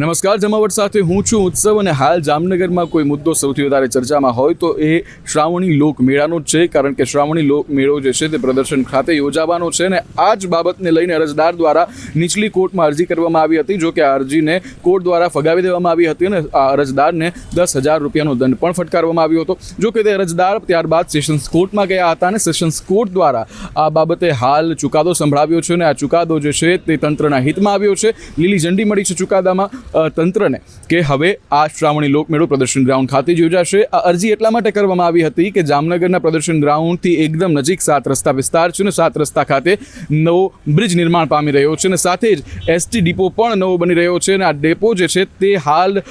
નમસ્કાર, જમાવટ સાથે હું છું ઉત્સવ અને હાલ જામનગરમાં કોઈ મુદ્દો સૌથી વધારે ચર્ચામાં હોય તો એ શ્રાવણી લોક મેળાનો જ છે, કારણ કે શ્રાવણી લોક મેળો જે છે તે પ્રદર્શન ખાતે યોજાવાનો છે અને આ જ બાબતને લઈને અરજદાર દ્વારા નીચલી કોર્ટમાં અરજી કરવામાં આવી હતી, જો કે આ અરજીને કોર્ટ દ્વારા ફગાવી દેવામાં આવી હતી અને આ અરજદારને દસ હજાર રૂપિયાનો દંડ પણ ફટકારવામાં આવ્યો હતો. જો કે તે અરજદાર ત્યારબાદ સેશન્સ કોર્ટમાં ગયા હતા અને સેશન્સ કોર્ટ દ્વારા આ બાબતે હાલ ચુકાદો સંભળાવ્યો છે અને આ ચુકાદો જે છે તે તંત્રના હિતમાં આવ્યો છે. લીલી ઝંડી મળી છે ચુકાદામાં. તંત્રને કે હવે આ શ્રાવણી લોકમેળો પ્રદર્શન ગ્રાઉન્ડ ખાતે જ યોજાશે. આ અરજી એટલા માટે કરવામાં આવી હતી કે જામનગરના પ્રદર્શન ગ્રાઉન્ડથી એકદમ નજીક સાત રસ્તા વિસ્તાર છે અને સાત રસ્તા ખાતે નવો બ્રિજ નિર્માણ પામી રહ્યો છે અને સાથે જ એસટી ડિપો પણ નવો બની રહ્યો છે અને આ ડેપો જે છે તે હાલ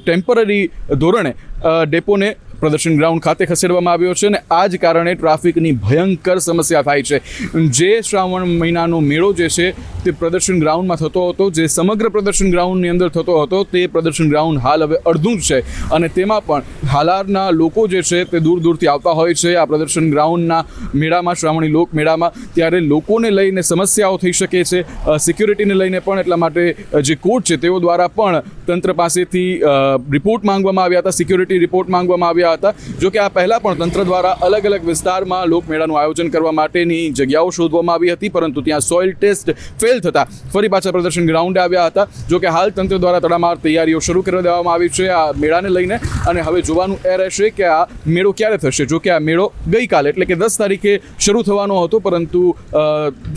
ટેમ્પરરી ધોરણે ડેપોને પ્રદર્શન ગ્રાઉન્ડ ખાતે ખસેડવામાં આવ્યો છે અને આ જ કારણે ટ્રાફિકની ભયંકર સમસ્યા થાય છે. જે શ્રાવણ મહિનાનો મેળો જે છે, તે પ્રદર્શન ગ્રાઉન્ડમાં થતો હતો. જે સમગ્ર પ્રદર્શન ગ્રાઉન્ડની અંદર થતો હતો, તે પ્રદર્શન ગ્રાઉન્ડ હાલ હવે અડધું જ છે. અને તેમાં પણ હાલારના લોકો જે છે, તે દૂર દૂરથી આવતા હોય છે. આ પ્રદર્શન ગ્રાઉન્ડના મેળામાં, શ્રાવણી લોક મેળામાં, ત્યારે લોકોને લઈને સમસ્યાઓ થઈ શકે છે. સિક્યુરિટીને લઈને પણ એટલા માટે જે કોર્ટ છે, તેઓ દ્વારા પણ તંત્ર પાસેથી રિપોર્ટ માંગવામાં આવ્યા હતા. સિક્યુરિટી રિપોર્ટ માંગવામાં આવ્યા હતા. જો કે આ પહેલાં પણ તંત્ર દ્વારા અલગ અલગ વિસ્તારમાં લોકમેળાનું આયોજન કરવા માટેની જગ્યાઓ શોધવામાં આવી હતી, પરંતુ ત્યાં સોઇલ ટેસ્ટ ફેલ થતાં ફરી પાછા પ્રદર્શન ગ્રાઉન્ડે આવ્યા હતા. જો કે હાલ તંત્ર દ્વારા તડામાર તૈયારીઓ શરૂ કરી દેવામાં આવી છે આ મેળાને લઈને. અને હવે જોવાનું એ રહેશે કે આ મેળો ક્યારે થશે. જો કે આ મેળો ગઈકાલે, એટલે કે દસ તારીખે શરૂ થવાનો હતો, પરંતુ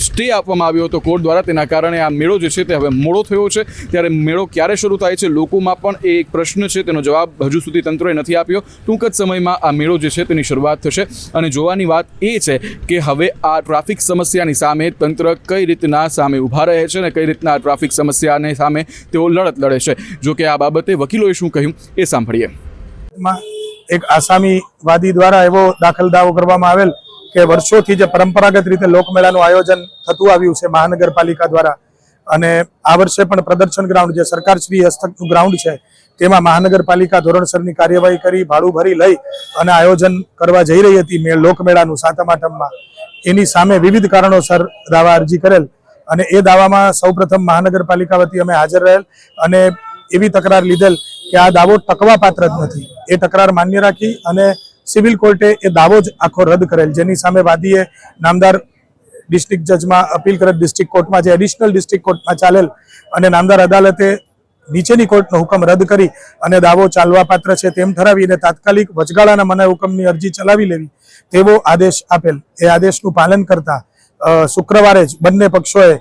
સ્ટે આપવામાં આવ્યો હતો કોર્ટ દ્વારા. તેના કારણે આ મેળો જે છે તે હવે મોડો થયો છે. ત્યારે મેળો ક્યારે શરૂ થાય છે, લોકોમાં પણ એ એક પ્રશ્ન છે. તેનો જવાબ હજુ સુધી તંત્રએ નથી આપ્યો. ટૂંક જ સમયમાં આ મેળો જે છે તેની શરૂઆત થશે. અને જોવાની વાત એ છે કે હવે આ ટ્રાફિક સમસ્યાની સામે તંત્ર કઈ રીતના સામે ઊભા રહે છે અને કઈ રીતના ટ્રાફિક સમસ્યાને સામે તેઓ લડત લડે છે. જો કે આ બાબતે વકીલોએ શું કહ્યું એ સાંભળીએ. એક આસામીવાદી દ્વારા એવો દાખલ દાવો કરવામાં આવેલ કે વર્ષોથી જે પરંપરાગત રીતે લોકમેળાનું આયોજન થતું આવ્યું છે મહાનગરપાલિકા દ્વારા અને આ વર્ષે પણ પ્રદર્શન ગ્રાઉન્ડ જે સરકારશ્રી હસ્તકનું ગ્રાઉન્ડ છે, તેમાં મહાનગરપાલિકા ધોરણસરની કાર્યવાહી કરી, ભાડું ભરી લઈ અને આયોજન કરવા જઈ રહી હતી મે લોકમેળાનું સાતમ આઠમમાં એની સામે વિવિધ કારણોસર દાવા અરજી કરેલ અને એ દાવામાં સૌપ્રથમ મહાનગરપાલિકા વતી અમે હાજર રહેલ અને એવી તકરાર લીધેલ કે આ દાવો ટકવા પાત્ર જ નથી. એ તકરાર માન્ય રાખી અને સિવિલ કોર્ટે એ દાવો જ આખો રદ કરેલ. જેની સામે વાદીએ નામદાર ડિસ્ટ્રિક્ટ જજમાં અપીલ કરત ડિસ્ટ્રિક્ટ કોર્ટમાં જે એડિશનલ ડિસ્ટ્રિક્ટ કોર્ટમાં ચાલેલ. અને નામદાર અદાલતે નીચેની કોર્ટનો હુકમ રદ કરી અને દાવો ચાલવા પાત્ર છે તેમ ઠરાવીને તાત્કાલિક વચગાળાના મને હુકમની અરજી ચલાવી લેવી તેવો આદેશ આપેલ. એ આદેશનું પાલન કરતા શુક્રવારે જ બંને પક્ષોએ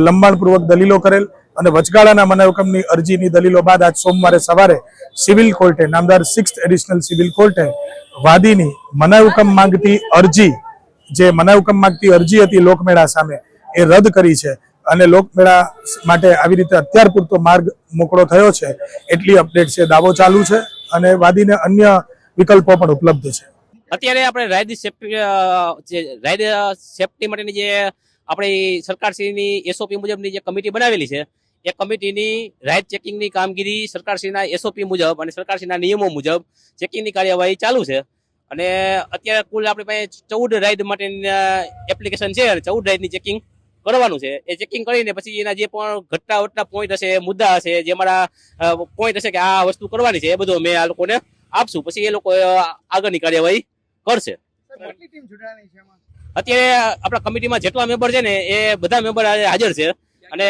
લંબાણપૂર્વક દલીલો કરેલ અને વચગાળાના મને હુકમની અરજીની દલીલો બાદ આજ સોમવારે સવારે સિવિલ કોર્ટે, નામદાર સિક્સ્થ એડિશનલ સિવિલ કોર્ટે વાદીની મનાહુકમ માંગતી અરજી જે મનાવકમ માંગતી અરજી હતી લોકમેળા સામે, એ રદ કરી છે. અને લોકમેળા માટે આવી રીતે અત્યાર પૂરતો માર્ગ મોકળો થયો છે, એટલી અપડેટ છે. દાવો ચાલુ છે અને વાદીને અન્ય વિકલ્પો પણ ઉપલબ્ધ છે. અત્યારે આપણે રાયદી સેફ્ટી રાયદી સેફ્ટી માટેની જે આપણી સરકારશ્રીની એસઓપી મુજબની જે કમિટી બનાવેલી છે, એ કમિટીની રાઇડ ચેકિંગની કામગીરી સરકારશ્રીના એસઓપી મુજબ અને સરકારશ્રીના નિયમો મુજબ ચેકિંગની કાર્યવાહી ચાલુ છે. અને અત્યારે કુલ આપણી પાસે ચૌદ રાઈડ માટેની એપ્લિકેશન છે. અને ચૌદ રાઈડની ચેકિંગ કરવાનું છે. એ ચેકિંગ કરીને પછી એના જે પણ ઘટતા વટતા પોઈન્ટ હશે મુદ્દા હશે જે મારા પોઈન્ટ હશે કે આ વસ્તુ કરવાની છે એ બધું મેં આ લોકોને આપશું. પછી એ લોકો આગળની કાર્યવાહી કરશે. અત્યારે આપણા કમિટીમાં જેટલા મેમ્બર છે ને એ બધા મેમ્બર હાજર છે. અને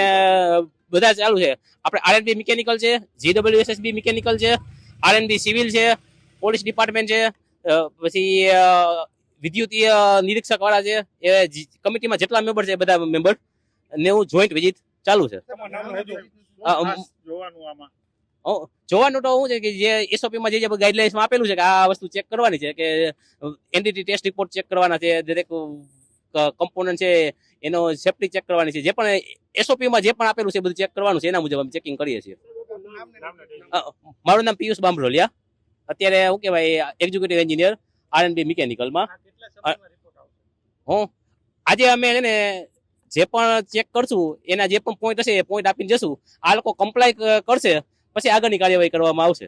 બધા ચાલુ છે. આપણે આરએનબી મિકેનિકલ છે જીડબલ્યુએસએસબી મિકેનિકલ છે આરએનબી સિવિલ છે પોલીસ ડિપાર્ટમેન્ટ છે પછી વિદ્યુતીય નિરીક્ષક વાળા છે એ કમિટીમાં જેટલા મેમ્બર છે બધા મેમ્બર ને હું જોઈન્ટ વિઝિટ ચાલુ છે. જોવાનું તો શું છે કે જે એસઓપી માં જે જે ગાઈડલાઇન્સમાં આપેલું છે કે આ વસ્તુ ચેક કરવાની છે કે એનડીટી ટેસ્ટ રિપોર્ટ ચેક કરવાના છે દરેક કમ્પોનન્ટ છે એનો સેફ્ટી ચેક કરવાની છે જે પણ એસઓપી માં જે પણ આપેલું છે બધું ચેક કરવાનું છે એના મુજબ અમે ચેકિંગ કરીએ છીએ. મારું નામ પિયુષ બામરોલિયા અત્યારે શું કહેવાય એક્ઝિક્યુટિવ એન્જિનિયર આરએનબી મિકેનિકલમાં હું આજે અમે છે ને જે પણ ચેક કરશું એના જે પણ પોઈન્ટ હશે એ પોઈન્ટ આપીને જશું. આ લોકો કમ્પ્લાય કરશે પછી આગળની કાર્યવાહી કરવામાં આવશે.